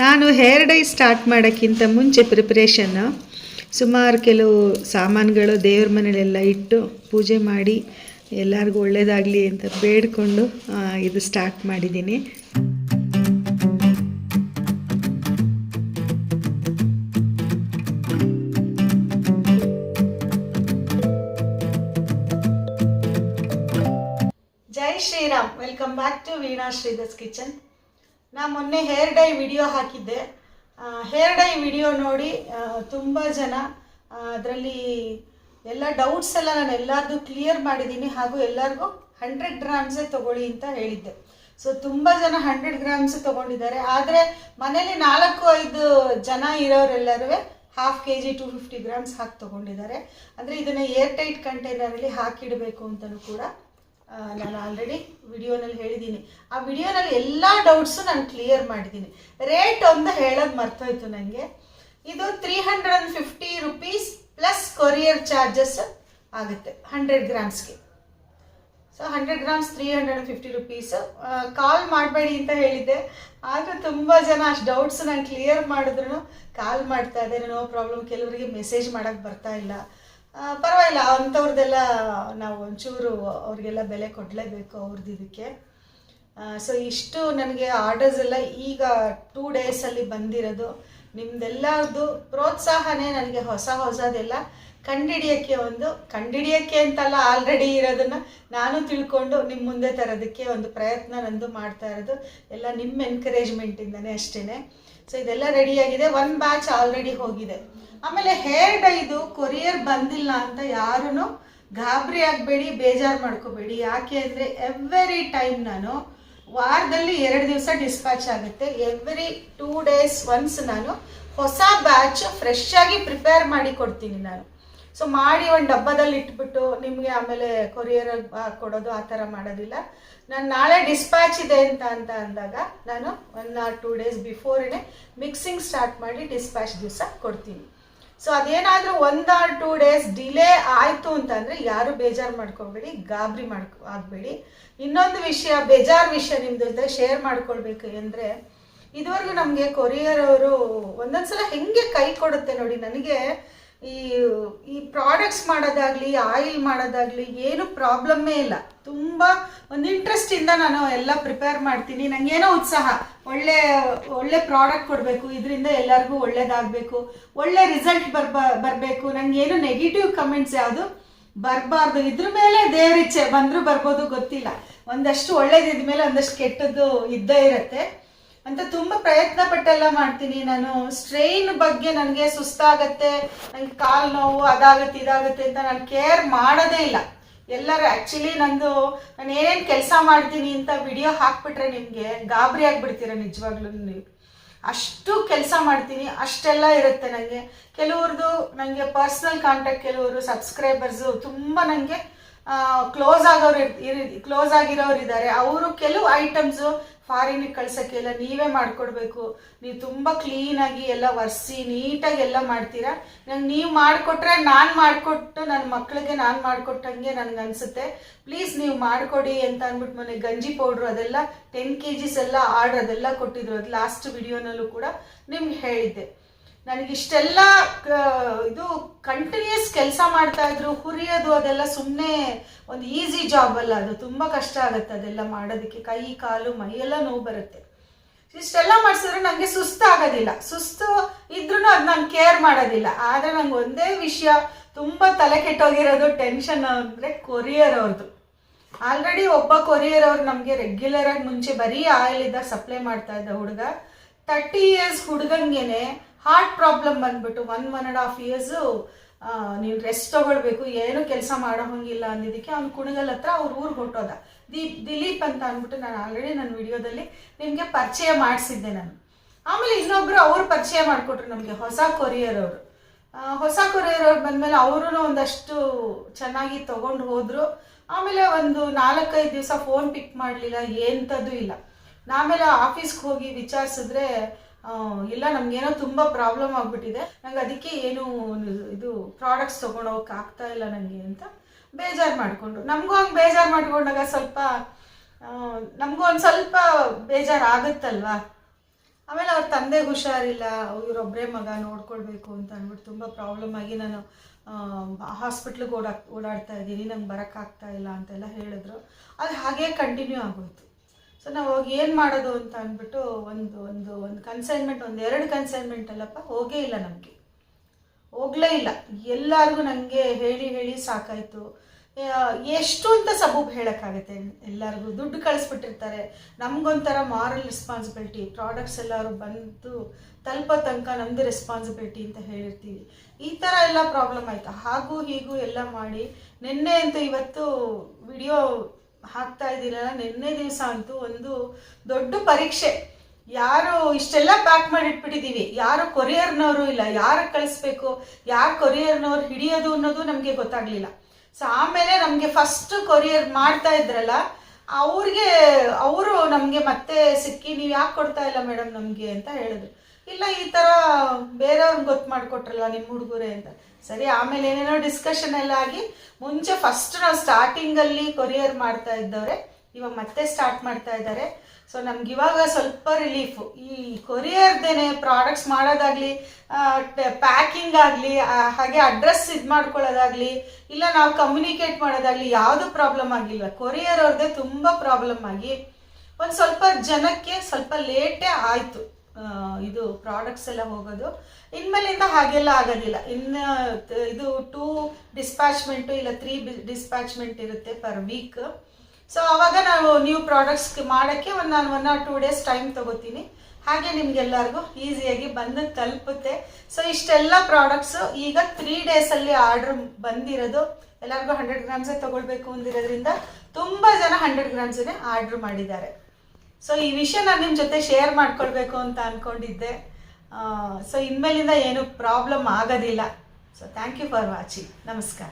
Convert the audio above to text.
ನಾನು hair dye start ಮಾಡೋಕ್ಕಿಂತ ಮುಂಚೆ ಪ್ರಿಪ್ರೇಷನ್ನು ಸುಮಾರು ಕೆಲವು ಸಾಮಾನುಗಳು ದೇವ್ರ ಮನೇಲೆಲ್ಲ ಇಟ್ಟು ಪೂಜೆ ಮಾಡಿ ಎಲ್ಲರಿಗೂ ಒಳ್ಳೇದಾಗಲಿ ಅಂತ ಬೇಡಿಕೊಂಡು ಇದು ಸ್ಟಾರ್ಟ್ ಮಾಡಿದ್ದೀನಿ. ಜೈ Shriram. Welcome back to Veena Sridhar's kitchen ನಾ ಮೊನ್ನೆ ಹೇರ್ ಡೈ ವಿಡಿಯೋ ಹಾಕಿದ್ದೆ. ಹೇರ್ ಡೈ ವಿಡಿಯೋ ನೋಡಿ ತುಂಬ ಜನ ಅದರಲ್ಲಿ ಎಲ್ಲ ಡೌಟ್ಸ್ ಎಲ್ಲ ನಾನು ಎಲ್ಲರದು ಕ್ಲಿಯರ್ ಮಾಡಿದ್ದೀನಿ ಹಾಗೂ ಎಲ್ಲರಿಗೂ ಹಂಡ್ರೆಡ್ ಗ್ರಾಮ್ಸೇ ತಗೊಳ್ಳಿ ಅಂತ ಹೇಳಿದ್ದೆ. ಸೊ ತುಂಬ ಜನ ಹಂಡ್ರೆಡ್ ಗ್ರಾಮ್ಸ್ ತಗೊಂಡಿದ್ದಾರೆ. ಆದರೆ ಮನೇಲಿ ನಾಲ್ಕು, ಐದು ಜನ ಇರೋರೆಲ್ಲರೂ half K G two fifty grams ಹಾಕಿ ತಗೊಂಡಿದ್ದಾರೆ. ಅಂದರೆ ಇದನ್ನು ಏರ್ ಟೈಟ್ ಕಂಟೈನರಲ್ಲಿ ಹಾಕಿಡಬೇಕು ಅಂತಲೂ ಕೂಡ ನಾನು ಆಲ್ರೆಡಿ ವಿಡಿಯೋನಲ್ಲಿ ಹೇಳಿದ್ದೀನಿ. ಆ ವಿಡಿಯೋನಲ್ಲಿ ಎಲ್ಲ ಡೌಟ್ಸು ನಾನು ಕ್ಲಿಯರ್ ಮಾಡಿದ್ದೀನಿ. ರೇಟ್ ಒಂದು ಹೇಳೋದು ಮರ್ತೋಯ್ತು ನನಗೆ ಇದು three hundred and fifty rupees plus courier charges ಆಗುತ್ತೆ hundred ಗ್ರಾಮ್ಸ್ಗೆ so hundred grams three hundred fifty rupees call ಮಾಡಬೇಡಿ ಅಂತ ಹೇಳಿದ್ದೆ. ಆದರೆ ತುಂಬ ಜನ ಅಷ್ಟು ಡೌಟ್ಸ್ ನಾನು ಕ್ಲಿಯರ್ ಮಾಡಿದ್ರು. ಕಾಲ್ ಮಾಡ್ತಾ ಇದ್ದಾರೆ ನೋ ಪ್ರಾಬ್ಲಮ್ ಕೆಲವರಿಗೆ ಮೆಸೇಜ್ ಮಾಡೋಕ್ಕೆ ಬರ್ತಾ ಇಲ್ಲ. ಪರವಾಗಿಲ್ಲ ಅಂಥವ್ರದ್ದೆಲ್ಲ ನಾವು ಒಂಚೂರು ಅವ್ರಿಗೆಲ್ಲ ಬೆಲೆ ಕೊಡಲೇಬೇಕು ಅವ್ರದ್ದು ಇದಕ್ಕೆ. ಸೊ ಇಷ್ಟು ನನಗೆ ಆರ್ಡರ್ಸ್ ಎಲ್ಲ ಈಗ ಟೂ ಡೇಸಲ್ಲಿ ಬಂದಿರೋದು. ನಿಮ್ದೆಲ್ಲರದ್ದು ಪ್ರೋತ್ಸಾಹನೇ ನನಗೆ ಹೊಸ ಹೊಸದೆಲ್ಲ ಕಂಡಿಡಿಯೋಕ್ಕೆ ಒಂದು, ಕಂಡಿಡಿಯೋಕ್ಕೆ ಅಂತಲ್ಲ ಆಲ್ರೆಡಿ ಇರೋದನ್ನ ನಾನು ತಿಳ್ಕೊಂಡು ನಿಮ್ಮ ಮುಂದೆ ತರೋದಕ್ಕೆ ಒಂದು ಪ್ರಯತ್ನ ನಂದು ಮಾಡ್ತಾ ಇರೋದು. ಎಲ್ಲ ನಿಮ್ಮ ಎನ್ಕರೇಜ್ಮೆಂಟಿಂದನೇ ಅಷ್ಟೇ ಸೊ ಇದೆಲ್ಲ ರೆಡಿಯಾಗಿದೆ ಒನ್ ಬ್ಯಾಚ್ ಆಲ್ರೆಡಿ ಹೋಗಿದೆ. ಆಮೇಲೆ ಹೇರ್ ಡೈದು ಕೊರಿಯರ್ ಬಂದಿಲ್ಲ ಅಂತ ಯಾರೂ ಗಾಬರಿ ಆಗಬೇಡಿ, ಬೇಜಾರು ಮಾಡ್ಕೋಬೇಡಿ. ಯಾಕೆ ಅಂದರೆ ಎವ್ರಿ ಟೈಮ್ ನಾನು ವಾರದಲ್ಲಿ ಎರಡು ದಿವಸ ಡಿಸ್ಪ್ಯಾಚ್ ಆಗುತ್ತೆ. ಎವ್ರಿ ಟೂ ಡೇಸ್ ಒನ್ಸ್ ನಾನು ಹೊಸ ಬ್ಯಾಚ್ ಫ್ರೆಶ್ ಆಗಿ ಪ್ರಿಪೇರ್ ಮಾಡಿ ಕೊಡ್ತೀನಿ ನಾನು. ಸೊ ಮಾಡಿ ಒಂದು ಡಬ್ಬದಲ್ಲಿ ಇಟ್ಬಿಟ್ಟು ನಿಮಗೆ ಆಮೇಲೆ ಕೊರಿಯರ್ ಕೊಡೋದು ಆ ಥರ ಮಾಡೋದಿಲ್ಲ. ನಾನು ನಾಳೆ ಡಿಸ್ಪ್ಯಾಚ್ ಇದೆ ಅಂತ ಅಂತ ಅಂದಾಗ ನಾನು ಒನ್ ಆರ್ ಟೂ ಡೇಸ್ ಬಿಫೋರೇ ಮಿಕ್ಸಿಂಗ್ ಸ್ಟಾರ್ಟ್ ಮಾಡಿ ಡಿಸ್ಪ್ಯಾಚ್ ದಿವಸ ಕೊಡ್ತೀನಿ. ಸೊ ಅದೇನಾದರೂ ಒಂದು ಆರ್ ಟೂ ಡೇಸ್ ಡಿಲೇ ಆಯಿತು ಅಂತಂದರೆ ಯಾರು ಬೇಜಾರು ಮಾಡ್ಕೊಬೇಡಿ, ಗಾಬರಿ ಮಾಡ್ಕೊ, ಆಗಬೇಡಿ. ಇನ್ನೊಂದು ವಿಷಯ, ಬೇಜಾರು ವಿಷಯ ನಿಮ್ಮದು ಇದ್ದರೆ ಶೇರ್ ಮಾಡ್ಕೊಳ್ಬೇಕು ಅಂದರೆ ಇದುವರೆಗೂ ನಮಗೆ ಕೊರಿಯರ್ ಅವರು ಒಂದೊಂದ್ಸಲ ಹೆಂಗೆ ಕೈ ಕೊಡುತ್ತೆ ನೋಡಿ, ನನಗೆ ಈ ಈ ಪ್ರಾಡಕ್ಟ್ಸ್ ಮಾಡೋದಾಗ್ಲಿ ಆಯಿಲ್ ಮಾಡೋದಾಗ್ಲಿ ಏನು ಪ್ರಾಬ್ಲಮ್ಮೇ ಇಲ್ಲ. ತುಂಬ ಒಂದು ಇಂಟ್ರೆಸ್ಟಿಂದ ನಾನು ಎಲ್ಲ ಪ್ರಿಪೇರ್ ಮಾಡ್ತೀನಿ. ನನಗೇನೋ ಉತ್ಸಾಹ. ಒಳ್ಳೆ ಒಳ್ಳೆ ಪ್ರಾಡಕ್ಟ್ ಕೊಡಬೇಕು. ಇದರಿಂದ ಎಲ್ಲರಿಗೂ ಒಳ್ಳೇದಾಗಬೇಕು. ಒಳ್ಳೆ ರಿಸಲ್ಟ್ ಬರ್ಬ, ಬರಬೇಕು. ನನಗೇನು ನೆಗೆಟಿವ್ ಕಮೆಂಟ್ಸ್ ಯಾವುದು ಬರಬಾರ್ದು. ಇದ್ರ ಮೇಲೆ ದೇವರಿಚ್ಛೆ ಬಂದರೂ ಬರ್ಬೋದು, ಗೊತ್ತಿಲ್ಲ. ಒಂದಷ್ಟು ಒಳ್ಳೇದಿದ ಮೇಲೆ ಒಂದಷ್ಟು ಕೆಟ್ಟದ್ದು ಇದ್ದೇ ಇರುತ್ತೆ. ಅಂತ ತುಂಬಾ ಪ್ರಯತ್ನ ಪಟ್ಟೆಲ್ಲ ಮಾಡ್ತೀನಿ. ನಾನು ಸ್ಟ್ರೈನ್ ಬಗ್ಗೆ ನನಗೆ ಸುಸ್ತಾಗತ್ತೆ, ನಂಗೆ ಕಾಲು ನೋವು ಅದಾಗತ್ತೆ, ಇದಾಗತ್ತೆ ಅಂತ ನಾನು ಕೇರ್ ಮಾಡೋದೇ ಇಲ್ಲ. ಎಲ್ಲರೂ ಆ್ಯಕ್ಚುಲಿ ನಂದು ನಾನು ಏನೇನು ಕೆಲಸ ಮಾಡ್ತೀನಿ ಅಂತ ವಿಡಿಯೋ ಹಾಕ್ಬಿಟ್ರೆ ನಿಮಗೆ ಗಾಬರಿ ಆಗಿಬಿಡ್ತೀರ ನಿಜವಾಗ್ಲೂ ನೀವು. ಅಷ್ಟು ಕೆಲಸ ಮಾಡ್ತೀನಿ, ಅಷ್ಟೆಲ್ಲ ಇರುತ್ತೆ ನನಗೆ ಕೆಲವ್ರದ್ದು ನನಗೆ ಪರ್ಸ್ನಲ್ ಕಾಂಟ್ಯಾಕ್ಟ್ ಕೆಲವರು ಸಬ್ಸ್ಕ್ರೈಬರ್ಸು ತುಂಬ ನನಗೆ ಕ್ಲೋಸ್ ಆಗೋರು ಕ್ಲೋಸ್ ಆಗಿರೋರು ಇದ್ದಾರೆ. ಅವರು ಕೆಲವು ಐಟಮ್ಸು ಫಾರಿನಿಗೆ ಕಳ್ಸೋಕ್ಕೆಲ್ಲ ನೀವೇ ಮಾಡಿಕೊಡ್ಬೇಕು. ನೀವು ತುಂಬ ಕ್ಲೀನಾಗಿ ಎಲ್ಲ ಒರೆಸಿ, ನೀಟಾಗಿ ಎಲ್ಲ ಮಾಡ್ತೀರಾ? ನಂಗೆ ನೀವು ಮಾಡಿಕೊಟ್ರೆ ನಾನು ಮಾಡಿಕೊಟ್ಟು ನನ್ನ ಮಕ್ಕಳಿಗೆ ನಾನು ಮಾಡಿಕೊಟ್ಟಂಗೆ ನನಗೆ ಅನಿಸುತ್ತೆ. ಪ್ಲೀಸ್ ನೀವು ಮಾಡಿಕೊಡಿ ಅಂತ ಅಂದ್ಬಿಟ್ಟು ಮೊನ್ನೆ ಗಂಜಿ ಪೌಡ್ರು ಅದೆಲ್ಲ ಟೆನ್ ಕೆ ಜಿಸ್ ಎಲ್ಲ ಆರ್ಡ್ರ್ ಅದೆಲ್ಲ ಕೊಟ್ಟಿದ್ರು. ಅದು ಲಾಸ್ಟ್ ವಿಡಿಯೋನಲ್ಲೂ ಕೂಡ ನಿಮ್ಗೆ ಹೇಳಿದ್ದೆ. ನನಗೆ ಇಷ್ಟೆಲ್ಲ ಇದು ಕಂಟಿನ್ಯೂಸ್ ಕೆಲಸ ಮಾಡ್ತಾ ಇದ್ರು, ಹುರಿಯೋದು ಅದೆಲ್ಲ ಸುಮ್ಮನೆ ಒಂದು ಈಸಿ ಜಾಬ್ ಅಲ್ಲ ಅದು. ತುಂಬ ಕಷ್ಟ ಆಗುತ್ತೆ ಅದೆಲ್ಲ ಮಾಡೋದಕ್ಕೆ. ಕೈ, ಕಾಲು ಮೈಯೆಲ್ಲ ನೋವು ಬರುತ್ತೆ. ಇಷ್ಟೆಲ್ಲ ಮಾಡಿಸಿದ್ರೆ ನನಗೆ ಸುಸ್ತು ಆಗೋದಿಲ್ಲ ಸುಸ್ತು ಇದ್ರೂ ಅದು ನಾನು ಕೇರ್ ಮಾಡೋದಿಲ್ಲ. ಆದರೆ ನಂಗೆ ಒಂದೇ ವಿಷಯ, ತುಂಬ ತಲೆ ಕೆಟ್ಟೋಗಿರೋದು ಟೆನ್ಷನ್ ಅಂದರೆ ಕೊರಿಯರ್ ಅವ್ರದ್ದು ಆಲ್ರೆಡಿ ಒಬ್ಬ ಕೊರಿಯರ್ ಅವ್ರು ನಮಗೆ ರೆಗ್ಯುಲರ್ ಆಗಿ ಮುಂಚೆ ಬರೀ ಆಯಿಲ್ ಇದ್ದಾಗ ಸಪ್ಲೈ ಮಾಡ್ತಾ ಇದ್ದ ಹುಡುಗ. ತರ್ಟಿ ಇಯರ್ಸ್ ಹುಡುಗಂಗೆನೆ ಹಾರ್ಟ್ ಪ್ರಾಬ್ಲಮ್ ಬಂದ್ಬಿಟ್ಟು one one and half years ನೀವು ರೆಸ್ಟ್ ತಗೊಳ್ಬೇಕು, ಏನು ಕೆಲಸ ಮಾಡೋ ಹಂಗಿಲ್ಲ ಅಂದಿದ್ದಕ್ಕೆ ಅವ್ನು ಕುಣಗಲ್ ಹತ್ರ ಅವ್ರ ಊರಿಗೆ ಹೊಟ್ಟೋದ ದೀಪ್ ದಿಲೀಪ್ ಅಂತ ಅಂದ್ಬಿಟ್ಟು ನಾನು ಆಲ್ರೆಡಿ ನನ್ನ ವಿಡಿಯೋದಲ್ಲಿ ನಿಮಗೆ ಪರಿಚಯ ಮಾಡಿಸಿದ್ದೆ ನಾನು. ಆಮೇಲೆ ಇನ್ನೊಬ್ರು ಅವ್ರು ಪರಿಚಯ ಮಾಡಿಕೊಟ್ರು ನಮಗೆ, ಹೊಸ ಕೊರಿಯರ್ ಅವರು. ಹೊಸ ಕೊರಿಯರ್ ಅವ್ರು ಬಂದಮೇಲೆ ಅವರು ಒಂದಷ್ಟು ಚೆನ್ನಾಗಿ ತಗೊಂಡು ಹೋದ್ರು. ಆಮೇಲೆ ಒಂದು ನಾಲ್ಕೈದು ದಿವಸ ಫೋನ್ ಪಿಕ್ ಮಾಡಲಿಲ್ಲ ಎಂಥದ್ದು ಇಲ್ಲ. ಆಮೇಲೆ ಆಫೀಸ್ಗೆ ಹೋಗಿ ವಿಚಾರಿಸಿದ್ರೆ ಇಲ್ಲ, ನಮ್ಗೇನೋ ತುಂಬ ಪ್ರಾಬ್ಲಮ್ ಆಗ್ಬಿಟ್ಟಿದೆ. ನಂಗೆ ಅದಕ್ಕೆ ಏನು ಇದು ಪ್ರಾಡಕ್ಟ್ಸ್ ತೊಗೊಂಡೋಗಕ್ಕೆ ಆಗ್ತಾ ಇಲ್ಲ ನನಗೆ ಅಂತ ಬೇಜಾರು ಮಾಡಿಕೊಂಡು ನಮಗೂ ಹಂಗೆ ಬೇಜಾರು ಮಾಡ್ಕೊಂಡಾಗ ಸ್ವಲ್ಪ ನಮಗೂ ಒಂದು ಸ್ವಲ್ಪ ಬೇಜಾರು ಆಗುತ್ತಲ್ವಾ? ಆಮೇಲೆ ಅವ್ರ ತಂದೆಗೆ ಹುಷಾರಿಲ್ಲ ಇವರೊಬ್ಬರೇ ಮಗ ನೋಡ್ಕೊಳ್ಬೇಕು ಅಂತ ಅಂದ್ಬಿಟ್ಟು ತುಂಬ ಪ್ರಾಬ್ಲಮ್ ಆಗಿ ನಾನು ಹಾಸ್ಪಿಟ್ಲಿಗೆ ಓಡಾ ಓಡಾಡ್ತಾ ಇದ್ದೀನಿ, ನಂಗೆ ಬರೋಕ್ಕಾಗ್ತಾ ಇಲ್ಲ ಅಂತೆಲ್ಲ ಹೇಳಿದ್ರು. ಅದು ಹಾಗೇ ಕಂಟಿನ್ಯೂ ಆಗೋಯ್ತು. ಸೊ ನಾವು ಹೋಗಿ ಏನು ಮಾಡೋದು ಅಂತ ಅಂದ್ಬಿಟ್ಟು ಒಂದು ಒಂದು ಒಂದು ಕನ್ಸೈನ್ಮೆಂಟ್ ಒಂದು ಎರಡು ಕನ್ಸೈನ್ಮೆಂಟ್ ಅಲ್ಲಪ್ಪ, ಹೋಗೇ ಇಲ್ಲ ನಮಗೆ. ಹೋಗಲೇ ಇಲ್ಲ. ಎಲ್ಲರಿಗೂ ನನಗೆ ಹೇಳಿ ಹೇಳಿ ಸಾಕಾಯಿತು. ಎಷ್ಟು ಅಂತ ಸಬೂಬ್ ಹೇಳೋಕ್ಕಾಗತ್ತೆ ಎಲ್ಲರಿಗೂ? ದುಡ್ಡು ಕಳಿಸ್ಬಿಟ್ಟಿರ್ತಾರೆ. ನಮಗೊಂಥರ ಮಾರಲ್ ರೆಸ್ಪಾನ್ಸಿಬಿಲಿಟಿ ಪ್ರಾಡಕ್ಟ್ಸ್ ಎಲ್ಲರೂ ಬಂದು ತಲುಪೋ ತನಕ ನಮ್ಮದು ರೆಸ್ಪಾನ್ಸಿಬಿಲಿಟಿ ಅಂತ ಹೇಳಿರ್ತೀವಿ. ಈ ಥರ ಎಲ್ಲ ಪ್ರಾಬ್ಲಮ್ ಆಯಿತು. ಹಾಗೂ ಹೀಗೂ ಎಲ್ಲ ಮಾಡಿ ನಿನ್ನೆ ಅಂತೂ ಇವತ್ತು ವಿಡಿಯೋ ಹಾಕ್ತಾ ಇದ್ದೀರಲ್ಲ, ನಿನ್ನೆ ದಿವಸ ಅಂತೂ ಒಂದು ದೊಡ್ಡ ಪರೀಕ್ಷೆ. ಯಾರು ಇಷ್ಟೆಲ್ಲ ಪ್ಯಾಕ್ ಮಾಡಿಟ್ಬಿಟ್ಟಿದ್ದೀವಿ. ಯಾರು ಕೊರಿಯರ್ನವರು ಇಲ್ಲ ಯಾರಿಗೆ ಕಳಿಸ್ಬೇಕು, ಯಾರು ಕೊರಿಯರ್ನವ್ರು ಹಿಡಿಯೋದು ಅನ್ನೋದು ನಮಗೆ ಗೊತ್ತಾಗ್ಲಿಲ್ಲ. ಸೊ ಆಮೇಲೆ ನಮಗೆ ಫಸ್ಟ್ ಕೊರಿಯರ್ ಮಾಡ್ತಾ ಇದ್ರಲ್ಲ, ಅವ್ರಿಗೆ, ಅವರು ನಮಗೆ ಮತ್ತೆ ಸಿಕ್ಕಿ, ನೀವು ಯಾಕೆ ಕೊಡ್ತಾ ಇಲ್ಲ ಮೇಡಮ್ ನಮಗೆ? ಅಂತ ಹೇಳಿದ್ರು. ಇಲ್ಲ, ಈ ಥರ ಬೇರೆಯವ್ರಿಗೆ ಗೊತ್ತು ಮಾಡಿಕೊಟ್ರಲ್ಲ ನಿಮ್ಮ ಹುಡುಗರೇ ಅಂತ. ಸರಿ, ಆಮೇಲೆ ಏನೇನೋ ಡಿಸ್ಕಷನ್ ಎಲ್ಲ ಆಗಿ, ಮುಂಚೆ ಫಸ್ಟ್ ನಾವು ಸ್ಟಾರ್ಟಿಂಗಲ್ಲಿ ಕೊರಿಯರ್ ಮಾಡ್ತಾ ಇದ್ದವ್ರೆ, ಇವಾಗ ಮತ್ತೆ ಸ್ಟಾರ್ಟ್ ಮಾಡ್ತಾ ಇದ್ದಾರೆ. ಸೊ ನಮ್ಗೆ ಇವಾಗ ಸ್ವಲ್ಪ ರಿಲೀಫು ಈ ಕೊರಿಯರ್ದೇನೆ ಪ್ರಾಡಕ್ಟ್ಸ್ ಮಾಡೋದಾಗ್ಲಿ ಪ್ಯಾಕಿಂಗ್ ಆಗಲಿ ಹಾಗೆ ಅಡ್ರೆಸ್ ಇದು ಮಾಡ್ಕೊಳ್ಳೋದಾಗ್ಲಿ, ಇಲ್ಲ ನಾವು ಕಮ್ಯುನಿಕೇಟ್ ಮಾಡೋದಾಗ್ಲಿ ಯಾವುದು ಪ್ರಾಬ್ಲಮ್ ಆಗಿಲ್ಲ. ಕೊರಿಯರ್ ಅವ್ರದ್ದೇ ತುಂಬ ಪ್ರಾಬ್ಲಮ್ ಆಗಿ, ಒಂದು ಸ್ವಲ್ಪ ಜನಕ್ಕೆ ಸ್ವಲ್ಪ ಲೇಟೇ ಆಯಿತು. ಇದು ಪ್ರಾಡಕ್ಟ್ಸ್ ಎಲ್ಲ ಹೋಗೋದು. ಇನ್ಮೇಲಿಂದ ಹಾಗೆಲ್ಲ ಆಗೋದಿಲ್ಲ. ಇನ್ನು ಇದು ಟೂ ಡಿಸ್ಪ್ಯಾಚ್ಮೆಂಟು ಇಲ್ಲ ತ್ರೀ ಡಿಸ್ಪ್ಯಾಚ್ಮೆಂಟ್ ಇರುತ್ತೆ ಪರ್ ವೀಕ್ ಸೊ ಅವಾಗ ನಾವು ನ್ಯೂ ಪ್ರಾಡಕ್ಟ್ಸ್ ಮಾಡೋಕ್ಕೆ ಒಂದು ನಾನು one or two days time ತಗೋತೀನಿ. ಹಾಗೆ ನಿಮ್ಗೆಲ್ಲರಿಗೂ ಈಸಿಯಾಗಿ ಬಂದು ತಲುಪುತ್ತೆ. ಸೊ ಇಷ್ಟೆಲ್ಲ ಪ್ರಾಡಕ್ಟ್ಸು ಈಗ ತ್ರೀ ಡೇಸಲ್ಲಿ ಆರ್ಡ್ರ್ ಬಂದಿರೋದು. ಎಲ್ಲರಿಗೂ ಹಂಡ್ರೆಡ್ ಗ್ರಾಮ್ಸೇ ತಗೊಳ್ಬೇಕು ಅಂದಿರೋದ್ರಿಂದ ತುಂಬ ಜನ ಹಂಡ್ರೆಡ್ ಗ್ರಾಮ್ಸನ್ನೇ ಆರ್ಡ್ರ್ ಮಾಡಿದ್ದಾರೆ. ಸೊ ಈ ವಿಷಯ ನಾನು ನಿಮ್ಮ ಜೊತೆ ಶೇರ್ ಮಾಡ್ಕೊಳ್ಬೇಕು ಅಂತ ಅಂದ್ಕೊಂಡಿದ್ದೆ ಸೊ ಇನ್ಮೇಲಿಂದ ಏನು ಪ್ರಾಬ್ಲಮ್ ಆಗೋದಿಲ್ಲ. So thank you for watching ನಮಸ್ಕಾರ.